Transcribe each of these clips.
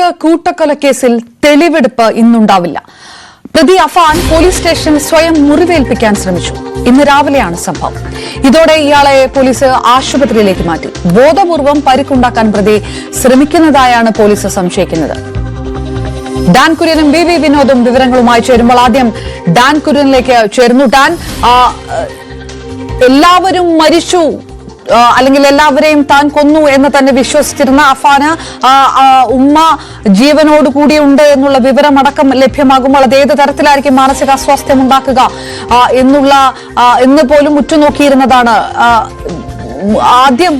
കോഴിക്കോട് കൂട്ടക്കൊലക്കേസിൽ തെളിവെടുപ്പ് ഇന്നുണ്ടാവില്ല. പ്രതി Affan police station സ്വയം മുറിവേൽപ്പിക്കാൻ ശ്രമിച്ചു. ഇന്ന് രാവിലെയാണ് സംഭവം. ഇതോടെ ഇയാളെ പോലീസ് ആശുപത്രിയിലേക്ക് മാറ്റി. ബോധപൂർവം പരിക്കുണ്ടാക്കാൻ പ്രതി ശ്രമിക്കുന്നതായാണ് പോലീസ് സംശയിക്കുന്നത്. ഡാൻ കുര്യനും വി വി വിനോദും വിവരങ്ങളുമായി ചേരുമ്പോൾ ആദ്യം ഡാൻ കുര്യനിലേക്ക് ചേരുന്നു. ഡാൻ എല്ലാവരും മരിച്ചു. അല്ലെങ്കിൽ എല്ലാവരെയും താൻ കൊന്നു എന്ന് തന്നെ വിശ്വസിച്ചിരുന്ന അഫാന് ഉമ്മ ജീവനോട് കൂടിയുണ്ട് എന്നുള്ള വിവരമടക്കം ലഭ്യമാകുമ്പോൾ അത് ഏത് തരത്തിലായിരിക്കും മാനസികാസ്വാസ്ഥ്യം ഉണ്ടാക്കുക എന്നുള്ള എന്ന് പോലും ഉറ്റുനോക്കിയിരുന്നതാണ്. ആദ്യം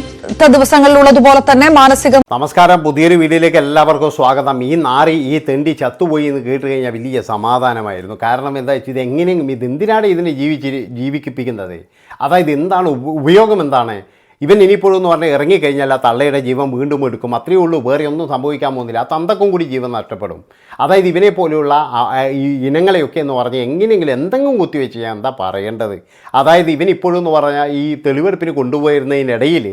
ദിവസങ്ങളിലുള്ളതുപോലെ തന്നെ മാനസികം നമസ്കാരം. പുതിയൊരു വീഡിയോയിലേക്ക് എല്ലാവർക്കും സ്വാഗതം. ഈ നാറി ഈ തെണ്ടി ചത്തുപോയി എന്ന് കേട്ട് കഴിഞ്ഞാൽ വലിയ സമാധാനമായിരുന്നു. കാരണം എന്താ വെച്ചാൽ ഇത് എങ്ങനെയും ഇത് എന്തിനാണ് ഇതിനെ ജീവിച്ച് ജീവിക്കിപ്പിക്കുന്നത് അതായത് എന്താണ് ഉപയോഗം എന്താണ്? ഇവൻ ഇനിയിപ്പോഴെന്ന് പറഞ്ഞാൽ ഇറങ്ങിക്കഴിഞ്ഞാൽ ആ തള്ളയുടെ ജീവൻ വീണ്ടും എടുക്കും. അത്രയേ ഉള്ളൂ വേറെ ഒന്നും സംഭവിക്കാൻ പോകുന്നില്ല. ആ തന്തക്കും കൂടി ജീവൻ നഷ്ടപ്പെടും. അതായത് ഇവനെ പോലെയുള്ള ഈ ഇനങ്ങളെയൊക്കെ എന്ന് പറഞ്ഞാൽ എങ്ങനെയെങ്കിലും എന്തെങ്കിലും കുത്തിവെച്ച് ഞാൻ എന്താ പറയേണ്ടത്? അതായത് എന്ന് പറഞ്ഞാൽ ഈ തെളിവെടുപ്പിന് കൊണ്ടുപോയിരുന്നതിനിടയിൽ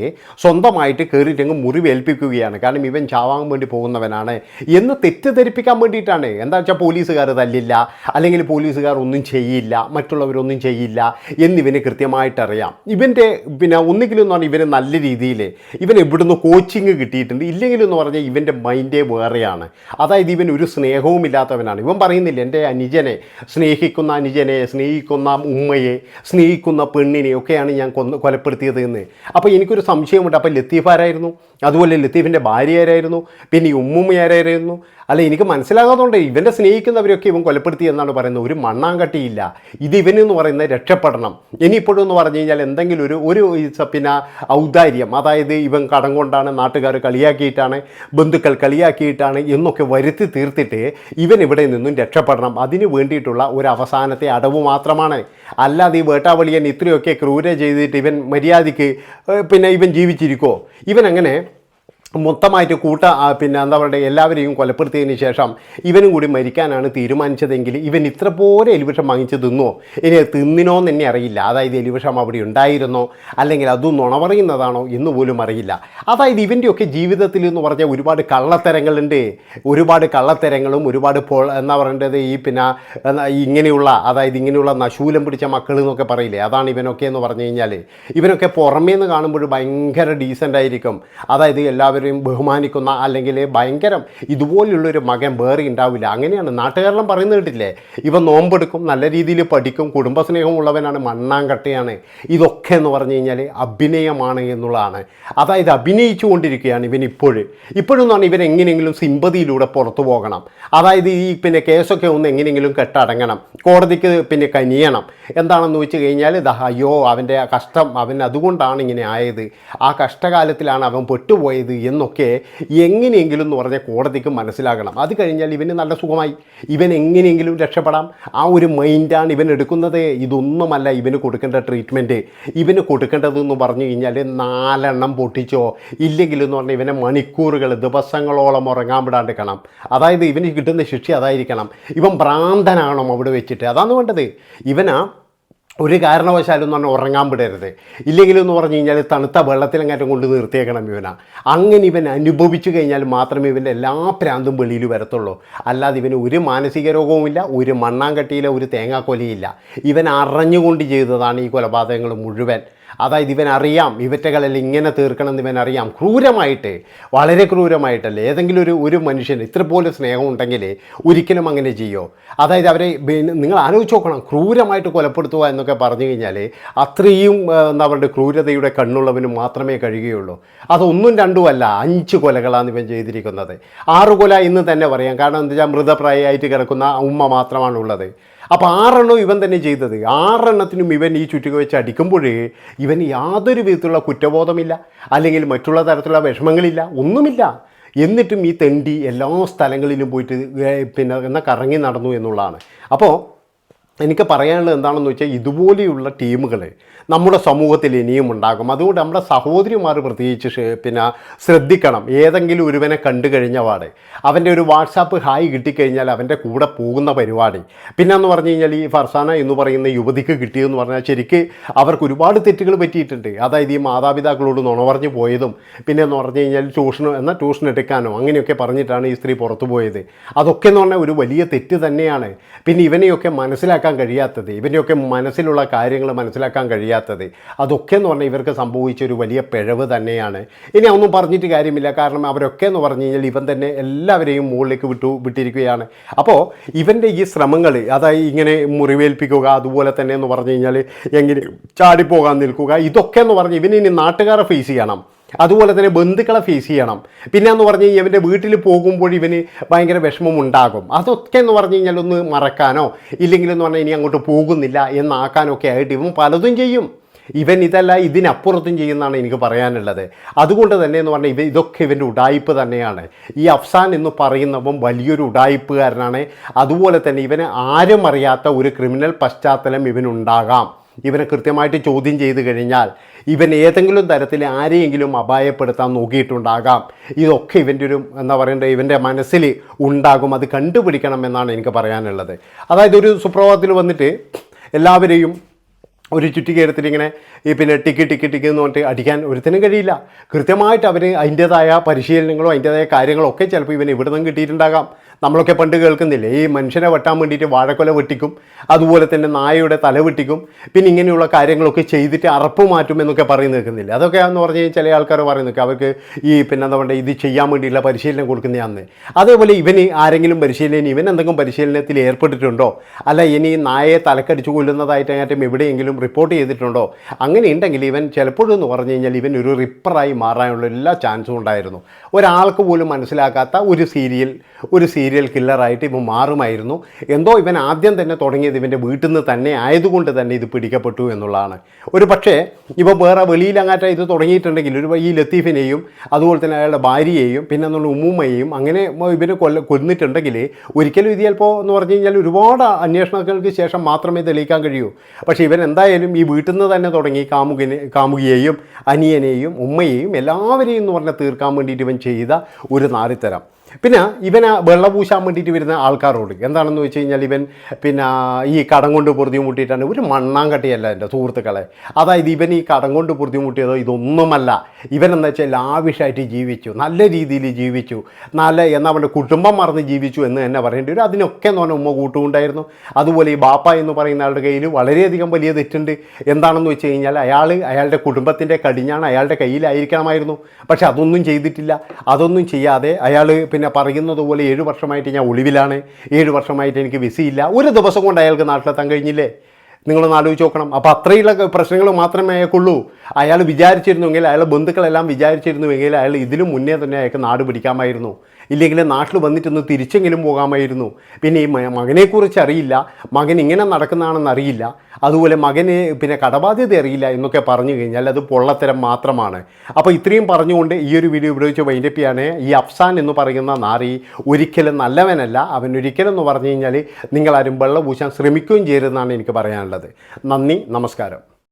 സ്വന്തമായിട്ട് കയറിയിട്ടങ്ങ് മുറിവേൽപ്പിക്കുകയാണ്. കാരണം ഇവൻ ചാവാൻ വേണ്ടി പോകുന്നവനാണ്. എന്ന് തെറ്റിദ്ധരിപ്പിക്കാൻ വേണ്ടിയിട്ടാണ്. എന്താ വെച്ചാൽ പോലീസുകാർ തല്ലില്ല അല്ലെങ്കിൽ പോലീസുകാർ ഒന്നും ചെയ്യില്ല മറ്റുള്ളവരൊന്നും ചെയ്യില്ല എന്നിവന് കൃത്യമായിട്ടറിയാം. ഇവന്റെ പിന്നെ ഒന്നുകിലും എന്ന് പറഞ്ഞാൽ ഇവന് നല്ല രീതിയിൽ ഇവൻ എവിടുന്ന് കോച്ചിങ് കിട്ടിയിട്ടുണ്ട്. ഇല്ലെങ്കിലെന്ന് പറഞ്ഞാൽ ഇവന്റെ മൈൻഡേ വേറെയാണ്. അതായത് ഇവൻ ഒരു സ്നേഹവും ഇല്ലാത്തവനാണ്. ഇവൻ പറയുന്നില്ല എന്റെ അനുജനെ സ്നേഹിക്കുന്ന അനുജനെ സ്നേഹിക്കുന്ന ഉമ്മയെ സ്നേഹിക്കുന്ന പെണ്ണിനെ ഒക്കെയാണ് ഞാൻ കൊന്ന് കൊലപ്പെടുത്തിയത് എന്ന്. അപ്പോൾ എനിക്കൊരു സംശയമുണ്ട്. അപ്പോൾ ലത്തീഫ് ആരായിരുന്നു? അതുപോലെ ലത്തീഫിന്റെ ഭാര്യ ആരായിരുന്നു? പിന്നെ ഈ ഉമ്മുമ്മ ആരായിരുന്നു? അല്ല എനിക്ക് മനസ്സിലാകാത്തതുകൊണ്ട് ഇവന്റെ സ്നേഹിക്കുന്നവരൊക്കെ ഇവൻ കൊലപ്പെടുത്തി എന്നാണ് പറയുന്നത്. ഒരു മണ്ണാങ്കട്ടിയില്ല. ഇത് ഇവനെന്ന് പറയുന്നത് രക്ഷപ്പെടണം. ഇനിയിപ്പോഴും എന്ന് പറഞ്ഞു കഴിഞ്ഞാൽ എന്തെങ്കിലും ഒരു ഒരു പിന്നെ ഔദാര്യം. അതായത് ഇവൻ കടം കൊണ്ടാണ് നാട്ടുകാർ കളിയാക്കിയിട്ടാണ് ബന്ധുക്കൾ കളിയാക്കിയിട്ടാണ് എന്നൊക്കെ വരുത്തി തീർത്തിട്ട് ഇവൻ ഇവിടെ നിന്നും രക്ഷപ്പെടണം. അതിന് വേണ്ടിയിട്ടുള്ള ഒരു അവസാനത്തെ അടവ് മാത്രമാണ്. അല്ലാതെ ഈ വേട്ടാവളിയൻ ഇത്രയൊക്കെ ക്രൂര ചെയ്തിട്ട് ഇവൻ മര്യാദയ്ക്ക് പിന്നെ ഇവൻ ജീവിച്ചിരിക്കോ ഇവൻ അങ്ങനെ മൊത്തമായിട്ട് കൂട്ട പിന്നെ എന്താ പറയുക എല്ലാവരെയും കൊലപ്പെടുത്തിയതിന് ശേഷം ഇവനും കൂടി മരിക്കാനാണ് തീരുമാനിച്ചതെങ്കിൽ ഇവൻ ഇത്ര പോലെ എലിവിഷം വാങ്ങിച്ച് തിന്നോ? ഇനി തിന്നിനോ എന്ന് തന്നെ അറിയില്ല. അതായത് എലിവിഷം അവിടെ ഉണ്ടായിരുന്നോ? അല്ലെങ്കിൽ അതും നുണ പറയുന്നതാണോ എന്ന് പോലും അറിയില്ല. അതായത് ഇവന്റെയൊക്കെ ജീവിതത്തിൽ എന്ന് പറഞ്ഞാൽ ഒരുപാട് കള്ളത്തരങ്ങളുണ്ട്. ഒരുപാട് കള്ളത്തരങ്ങളും ഒരുപാട് പോ എന്താ പറയേണ്ടത് ഈ പിന്നെ ഇങ്ങനെയുള്ള അതായത് ഇങ്ങനെയുള്ള നശൂലം പിടിച്ച മക്കൾ എന്നൊക്കെ പറയില്ലേ? അതാണ് ഇവനൊക്കെ എന്ന് പറഞ്ഞു കഴിഞ്ഞാൽ ഇവനൊക്കെ പുറമേ നിന്ന് കാണുമ്പോൾ ഭയങ്കര ഡീസന്റ് ആയിരിക്കും. അതായത് എല്ലാവരെയും ബഹുമാനിക്കുന്ന അല്ലെങ്കിൽ ഭയങ്കരം ഇതുപോലുള്ളൊരു മകൻ വേറെ ഉണ്ടാവില്ല. അങ്ങനെയാണ് നാട്ടുകാരെല്ലാം പറയുന്നത് കേട്ടില്ലേ ഇവ നോമ്പെടുക്കും നല്ല രീതിയിൽ പഠിക്കും കുടുംബസ്നേഹമുള്ളവനാണ് മണ്ണാങ്കട്ടയാണ്. ഇതൊക്കെ എന്ന് പറഞ്ഞു കഴിഞ്ഞാൽ അഭിനയമാണ് എന്നുള്ളതാണ്. അതായത് അഭിനയിച്ചു കൊണ്ടിരിക്കുകയാണ് ഇവൻ ഇപ്പോഴും. ഇപ്പോഴും എന്നാണ് ഇവൻ എങ്ങനെയെങ്കിലും സിമ്പതിയിലൂടെ പുറത്തു പോകണം. അതായത് ഈ പിന്നെ കേസൊക്കെ ഒന്ന് എങ്ങനെയെങ്കിലും കെട്ടടങ്ങണം. കോടതിക്ക് പിന്നെ കനിയണം. എന്താണെന്ന് വെച്ച് കഴിഞ്ഞാൽ ദാ അയ്യോ അവന്റെ കഷ്ടം അവൻ അതുകൊണ്ടാണ് ഇങ്ങനെ ആയത്. ആ കഷ്ടകാലത്തിലാണ് അവൻ പെട്ടുപോയത് എന്നൊക്കെ എങ്ങനെയെങ്കിലും എന്ന് പറഞ്ഞാൽ കോടതിക്ക് മനസ്സിലാകണം. അത് കഴിഞ്ഞാൽ ഇവന് നല്ല സുഖമായി. ഇവൻ എങ്ങനെയെങ്കിലും രക്ഷപ്പെടാം. ആ ഒരു മൈൻഡാണ് ഇവൻ എടുക്കുന്നത്. ഇതൊന്നുമല്ല ഇവന് കൊടുക്കേണ്ട ട്രീറ്റ്മെന്റ് ഇവന് കൊടുക്കേണ്ടതെന്ന് പറഞ്ഞു കഴിഞ്ഞാൽ നാലെണ്ണം പൊട്ടിച്ചോ ഇല്ലെങ്കിൽ എന്ന് പറഞ്ഞാൽ ഇവനെ മണിക്കൂറുകൾ ദിവസങ്ങളോളം ഉറങ്ങാൻ കാണാം അതായത് ഇവന് കിട്ടുന്ന ശിക്ഷ അതായിരിക്കണം. ഇവൻ ഭ്രാന്തനാണോ അവിടെ വെച്ചിട്ട്. അതാണ് വേണ്ടത്. ഇവനാ ഒരു കാരണവശാലും പറഞ്ഞാൽ ഉറങ്ങാൻ വിടരുത്. ഇല്ലെങ്കിലും എന്ന് പറഞ്ഞു കഴിഞ്ഞാൽ തണുത്ത വെള്ളത്തിൽ വെള്ളത്തിലെങ്ങാറ്റം കൊണ്ട് നിർത്തിയേക്കണം ഇവന. അങ്ങനെ ഇവൻ അനുഭവിച്ചു കഴിഞ്ഞാൽ മാത്രമേ ഇവന്റെ എല്ലാ പ്രാന്തും വെളിയിൽ വരത്തുള്ളൂ. അല്ലാതെ ഇവന് ഒരു മാനസിക രോഗവുമില്ല ഒരു മണ്ണാങ്കട്ടിയിലെ ഒരു തേങ്ങാക്കൊലയില്ല. ഇവൻ അറിഞ്ഞുകൊണ്ട് ചെയ്തതാണ് ഈ കൊലപാതകങ്ങൾ മുഴുവൻ. അതായത് ഇവൻ അറിയാം ഇവറ്റകളെല്ലാം ഇങ്ങനെ തീർക്കണം എന്ന് ഇവൻ അറിയാം. ക്രൂരമായിട്ട് വളരെ ക്രൂരമായിട്ടല്ലേ ഏതെങ്കിലും ഒരു ഒരു മനുഷ്യൻ ഇത്ര പോലും സ്നേഹം ഉണ്ടെങ്കിൽ ഒരിക്കലും അങ്ങനെ ചെയ്യോ? അതായത് അവരെ നിങ്ങൾ ആലോചിച്ച് നോക്കണം ക്രൂരമായിട്ട് കൊലപ്പെടുത്തുക എന്നൊക്കെ പറഞ്ഞു കഴിഞ്ഞാൽ അത്രയും അവരുടെ ക്രൂരതയുടെ കണ്ണുള്ളവന് മാത്രമേ കഴിയുകയുള്ളൂ. അതൊന്നും രണ്ടുമല്ല അഞ്ച് കൊലകളാണ് ഇവൻ ചെയ്തിരിക്കുന്നത്. ആറ് കൊല എന്ന് തന്നെ പറയാം. കാരണം എന്താ വെച്ചാൽ മൃതപ്രായമായിട്ട് കിടക്കുന്ന ഉമ്മ മാത്രമാണ് ഉള്ളത് അപ്പോൾ ആറെണ്ണം ഇവൻ തന്നെ ചെയ്തത്. ആറെണ്ണത്തിനും ഇവൻ ഈ ചുറ്റിക വെച്ച് അടിക്കുമ്പോഴേ ഇവൻ യാതൊരു വിധത്തിലുള്ള കുറ്റബോധമില്ല. അല്ലെങ്കിൽ മറ്റുള്ള തരത്തിലുള്ള വിഷമങ്ങളില്ല. ഒന്നുമില്ല. എന്നിട്ടും ഈ തെണ്ടി എല്ലാ സ്ഥലങ്ങളിലും പോയിട്ട് പിന്നെ എന്നാൽ കറങ്ങി നടന്നു എന്നുള്ളതാണ്. അപ്പോൾ എനിക്ക് പറയാനുള്ളത് എന്താണെന്ന് വെച്ചാൽ ഇതുപോലെയുള്ള ടീമുകൾ നമ്മുടെ സമൂഹത്തിൽ ഇനിയും ഉണ്ടാകും. അതുകൊണ്ട് നമ്മുടെ സഹോദരിമാർ പ്രത്യേകിച്ച് പിന്നെ ശ്രദ്ധിക്കണം. ഏതെങ്കിലും ഒരുവനെ കണ്ടു കഴിഞ്ഞ പാടെ അവന്റെ ഒരു വാട്സാപ്പ് ഹായ് കിട്ടിക്കഴിഞ്ഞാൽ അവന്റെ കൂടെ പോകുന്ന പരിപാടി. പിന്നെ എന്ന് പറഞ്ഞു കഴിഞ്ഞാൽ ഈ ഫർസാന എന്ന് പറയുന്ന യുവതിക്ക് കിട്ടിയെന്ന് പറഞ്ഞാൽ ശരിക്ക് അവർക്ക് ഒരുപാട് തെറ്റുകൾ പറ്റിയിട്ടുണ്ട്. അതായത് ഈ മാതാപിതാക്കളോട് നുണ പറഞ്ഞു പോയതും പിന്നെ എന്ന് പറഞ്ഞു കഴിഞ്ഞാൽ ട്യൂഷനോ എന്നാൽ ട്യൂഷൻ എടുക്കാനോ അങ്ങനെയൊക്കെ പറഞ്ഞിട്ടാണ് ഈ സ്ത്രീ പുറത്തു പോയത്. അതൊക്കെ എന്ന് പറഞ്ഞാൽ ഒരു വലിയ തെറ്റ് തന്നെയാണ്. പിന്നെ ഇവനെയൊക്കെ മനസ്സിലാക്കാൻ കഴിയാത്തത് ഇവന്റെയൊക്കെ മനസ്സിലുള്ള കാര്യങ്ങൾ മനസ്സിലാക്കാൻ കഴിയാത്തത് അതൊക്കെ എന്ന് പറഞ്ഞാൽ ഇവർക്ക് സംഭവിച്ച ഒരു വലിയ പിഴവ് തന്നെയാണ്. ഇനി ഒന്നും പറഞ്ഞിട്ട് കാര്യമില്ല. കാരണം അവരൊക്കെ എന്ന് പറഞ്ഞു കഴിഞ്ഞാൽ ഇവൻ തന്നെ എല്ലാവരെയും മുകളിലേക്ക് വിട്ടു വിട്ടിരിക്കുകയാണ്. അപ്പോൾ ഇവന്റെ ഈ ശ്രമങ്ങൾ അതായത് ഇങ്ങനെ മുറിവേൽപ്പിക്കുക അതുപോലെ തന്നെ എന്ന് പറഞ്ഞു കഴിഞ്ഞാൽ എങ്ങനെ ചാടിപ്പോകാൻ നിൽക്കുക ഇതൊക്കെ എന്ന് പറഞ്ഞ് ഇവനിനി നാട്ടുകാരെ ഫേസ് ചെയ്യണം. അതുപോലെ തന്നെ ബന്ധുക്കളെ ഫേസ് ചെയ്യണം. പിന്നെ എന്ന് പറഞ്ഞു കഴിഞ്ഞാൽ ഇവന്റെ വീട്ടിൽ പോകുമ്പോൾ ഇവന് ഭയങ്കര വിഷമം ഉണ്ടാകും അതൊക്കെ എന്ന് പറഞ്ഞു കഴിഞ്ഞാൽ ഒന്ന് മറക്കാനോ ഇല്ലെങ്കിൽ എന്ന് പറഞ്ഞാൽ ഇനി അങ്ങോട്ട് പോകുന്നില്ല എന്നാക്കാനോ ഒക്കെ ആയിട്ട് ഇവൻ പലതും ചെയ്യും. ഇവൻ ഇതല്ല ഇതിനപ്പുറത്തും ചെയ്യുന്നതാണ് എനിക്ക് പറയാനുള്ളത്. അതുകൊണ്ട് തന്നെ എന്ന് പറഞ്ഞാൽ ഇവ ഇതൊക്കെ ഇവന്റെ ഉടായ്പ് തന്നെയാണ്. ഈ അഫ്സാൻ എന്ന് പറയുന്നവൻ വലിയൊരു ഉടായ്പുകാരനാണ് അതുപോലെ തന്നെ ഇവന് ആരും അറിയാത്ത ഒരു ക്രിമിനൽ പശ്ചാത്തലം ഇവനുണ്ടാകാം. ഇവനെ കൃത്യമായിട്ട് ചോദ്യം ചെയ്ത് കഴിഞ്ഞാൽ ഇവൻ ഏതെങ്കിലും തരത്തിൽ ആരെയെങ്കിലും അപായപ്പെടുത്താൻ നോക്കിയിട്ടുണ്ടാകാം. ഇതൊക്കെ ഇവന്റെ ഒരു എന്താ പറയേണ്ടത് ഇവന്റെ മനസ്സിൽ ഉണ്ടാകും. അത് കണ്ടുപിടിക്കണം എന്നാണ് എനിക്ക് പറയാനുള്ളത്. അതായത് ഒരു സുപ്രഭാതത്തിൽ വന്നിട്ട് എല്ലാവരെയും ഒരു ചുറ്റിക്കയറത്തിൽ ഇങ്ങനെ ഈ പിന്നെ ടിക്കി ടിക്കി ടിക്കി എന്ന് പറഞ്ഞിട്ട് അടിക്കാൻ ഒരുത്തിനും കഴിയില്ല. കൃത്യമായിട്ട് അവർ അതിന്റേതായ പരിശീലനങ്ങളോ അതിന്റേതായ കാര്യങ്ങളോ ഒക്കെ ചിലപ്പോൾ ഇവന് ഇവിടെ നിന്നും കിട്ടിയിട്ടുണ്ടാകാം. നമ്മളൊക്കെ പണ്ട് കേൾക്കുന്നില്ലേ? ഈ മനുഷ്യനെ വെട്ടാൻ വേണ്ടിയിട്ട് വാഴക്കൊല വെട്ടിക്കും അതുപോലെ തന്നെ നായയുടെ തല വെട്ടിക്കും പിന്നെ ഇങ്ങനെയുള്ള കാര്യങ്ങളൊക്കെ ചെയ്തിട്ട് അറപ്പ് മാറ്റും എന്നൊക്കെ പറഞ്ഞു കേൾക്കുന്നില്ല? അതൊക്കെ എന്ന് പറഞ്ഞു കഴിഞ്ഞാൽ ചില ആൾക്കാർ നിൽക്കുക അവർക്ക് ഈ പിന്നെ എന്താ പറയുക ഇത് ചെയ്യാൻ വേണ്ടിയുള്ള പരിശീലനം കൊടുക്കുന്നതാണ് അതേപോലെ ഇവന് ആരെങ്കിലും പരിശീലനം ഇവൻ എന്തെങ്കിലും പരിശീലനത്തിൽ ഏർപ്പെട്ടിട്ടുണ്ടോ? അല്ല ഇനി നായയെ തലക്കടിച്ചു കൊല്ലുന്നതായിട്ട് അങ്ങാറ്റും എവിടെയെങ്കിലും റിപ്പോർട്ട് ചെയ്തിട്ടുണ്ടോ? അങ്ങനെ ഉണ്ടെങ്കിൽ ഇവൻ ചിലപ്പോഴെന്ന് പറഞ്ഞു കഴിഞ്ഞാൽ ഇവൻ ഒരു റിപ്പറായി മാറാനുള്ള എല്ലാ ചാൻസും ഉണ്ടായിരുന്നു. ഒരാൾക്ക് പോലും മനസ്സിലാക്കാത്ത ഒരു സീരിയൽ ഒരു സീരിയൽ കില്ലറായിട്ട് ഇവൻ മാറുമായിരുന്നു. എന്തോ ഇവൻ ആദ്യം തന്നെ തുടങ്ങിയത് ഇവന്റെ വീട്ടിൽ നിന്ന് തന്നെ ആയതുകൊണ്ട് തന്നെ ഇത് പിടിക്കപ്പെട്ടു എന്നുള്ളതാണ്. ഒരു പക്ഷേ ഇവ വേറെ വെളിയിലങ്ങാറ്റ ഇത് തുടങ്ങിയിട്ടുണ്ടെങ്കിൽ ഒരു ഈ ലത്തീഫിനെയും അതുപോലെ തന്നെ അയാളുടെ ഭാര്യയെയും പിന്നെ എന്നുള്ള ഉമ്മുമ്മയെയും അങ്ങനെ ഇവനെ കൊല്ല കൊന്നിട്ടുണ്ടെങ്കിൽ ഒരിക്കലും ഇത് ചിലപ്പോൾ എന്ന് പറഞ്ഞു കഴിഞ്ഞാൽ ഒരുപാട് അന്വേഷണങ്ങൾക്ക് ശേഷം മാത്രമേ തെളിയിക്കാൻ കഴിയൂ. പക്ഷേ ഇവൻ എന്തായാലും ഈ വീട്ടിൽ നിന്ന് തന്നെ തുടങ്ങി കാമുകിനെ കാമുകിയെയും അനിയനെയും ഉമ്മയെയും എല്ലാവരെയും എന്ന് പറഞ്ഞാൽ തീർക്കാൻ വേണ്ടിയിട്ട് ഇവൻ ചെയ്ത ഒരു നാരിത്തരം പിന്നെ ഇവൻ വെള്ളം പൂശാൻ വേണ്ടിയിട്ട് വരുന്ന ആൾക്കാരോട് എന്താണെന്ന് വെച്ച് കഴിഞ്ഞാൽ ഇവൻ പിന്നെ ഈ കടം കൊണ്ട് പൊറുതി മുട്ടിയിട്ടാണ് ഒരു മണ്ണാങ്കട്ടിയല്ല എന്റെ സുഹൃത്തുക്കളെ. അതായത് ഇവൻ ഈ കടം കൊണ്ട് പൊറുതി മുട്ടിയതോ ഇതൊന്നുമല്ല. ഇവൻ എന്താ വെച്ചാൽ ലാവിഷായിട്ട് ജീവിച്ചു. നല്ല രീതിയിൽ ജീവിച്ചു. നല്ല എന്നാൽ അവന്റെ കുടുംബം മറന്ന് ജീവിച്ചു എന്ന് തന്നെ പറയേണ്ടി വരും. അതിനൊക്കെ എന്ന് പറഞ്ഞാൽ ഉമ്മ കൂട്ടുകൊണ്ടായിരുന്നു. അതുപോലെ ഈ ബാപ്പ എന്ന് പറയുന്ന ആളുടെ കയ്യിൽ വളരെയധികം വലിയ തെറ്റുണ്ട്. എന്താണെന്ന് വെച്ച് കഴിഞ്ഞാൽ അയാൾ അയാളുടെ കുടുംബത്തിന്റെ കടിഞ്ഞാണ് അയാളുടെ കയ്യിലായിരിക്കണമായിരുന്നു. പക്ഷെ അതൊന്നും ചെയ്തിട്ടില്ല. അതൊന്നും ചെയ്യാതെ അയാൾ പിന്നെ പറയുന്നത് പോലെ ഏഴ് വർഷമായിട്ട് ഞാൻ ഒളിവിലാണ്. ഏഴ് വർഷമായിട്ട് എനിക്ക് വിസയില്ല. ഒരു ദിവസം കൊണ്ട് അയാൾക്ക് നാട്ടിലെത്താൻ കഴിഞ്ഞില്ലേ? നിങ്ങളൊന്ന് ആലോചിച്ച് നോക്കണം. അപ്പോൾ അത്രയുള്ള പ്രശ്നങ്ങൾ മാത്രമേ അയാൾക്കുള്ളൂ. അയാൾ വിചാരിച്ചിരുന്നുവെങ്കിൽ അയാളുടെ ബന്ധുക്കളെല്ലാം വിചാരിച്ചിരുന്നുവെങ്കിൽ അയാൾ ഇതിലും മുന്നേ തന്നെ അയാൾക്ക് നാട് പിടിക്കാമായിരുന്നു. ഇല്ലെങ്കിൽ നാട്ടിൽ വന്നിട്ടൊന്ന് തിരിച്ചെങ്കിലും പോകാമായിരുന്നു. പിന്നെ ഈ മകനെക്കുറിച്ച് അറിയില്ല. മകൻ ഇങ്ങനെ നടക്കുന്നതാണെന്ന് അറിയില്ല. അതുപോലെ മകന് പിന്നെ കടബാധ്യത അറിയില്ല എന്നൊക്കെ പറഞ്ഞു കഴിഞ്ഞാൽ അത് പൊള്ളത്തരം മാത്രമാണ്. അപ്പോൾ ഇത്രയും പറഞ്ഞുകൊണ്ട് ഈ ഒരു വീഡിയോ ഉപയോഗിച്ച് വെച്ച് വൈൻഡപ്പിയാണ് ഈ അഫ്സാൻ എന്ന് പറയുന്ന നാറി ഒരിക്കലും നല്ലവനല്ല. അവൻ ഒരിക്കലും എന്ന് പറഞ്ഞു കഴിഞ്ഞാൽ നിങ്ങളാരും വെള്ളം പൂശാൻ ശ്രമിക്കുകയും ചെയ്യരുതെന്നാണ് എനിക്ക് പറയാനുള്ളത്. നന്ദി നമസ്കാരം.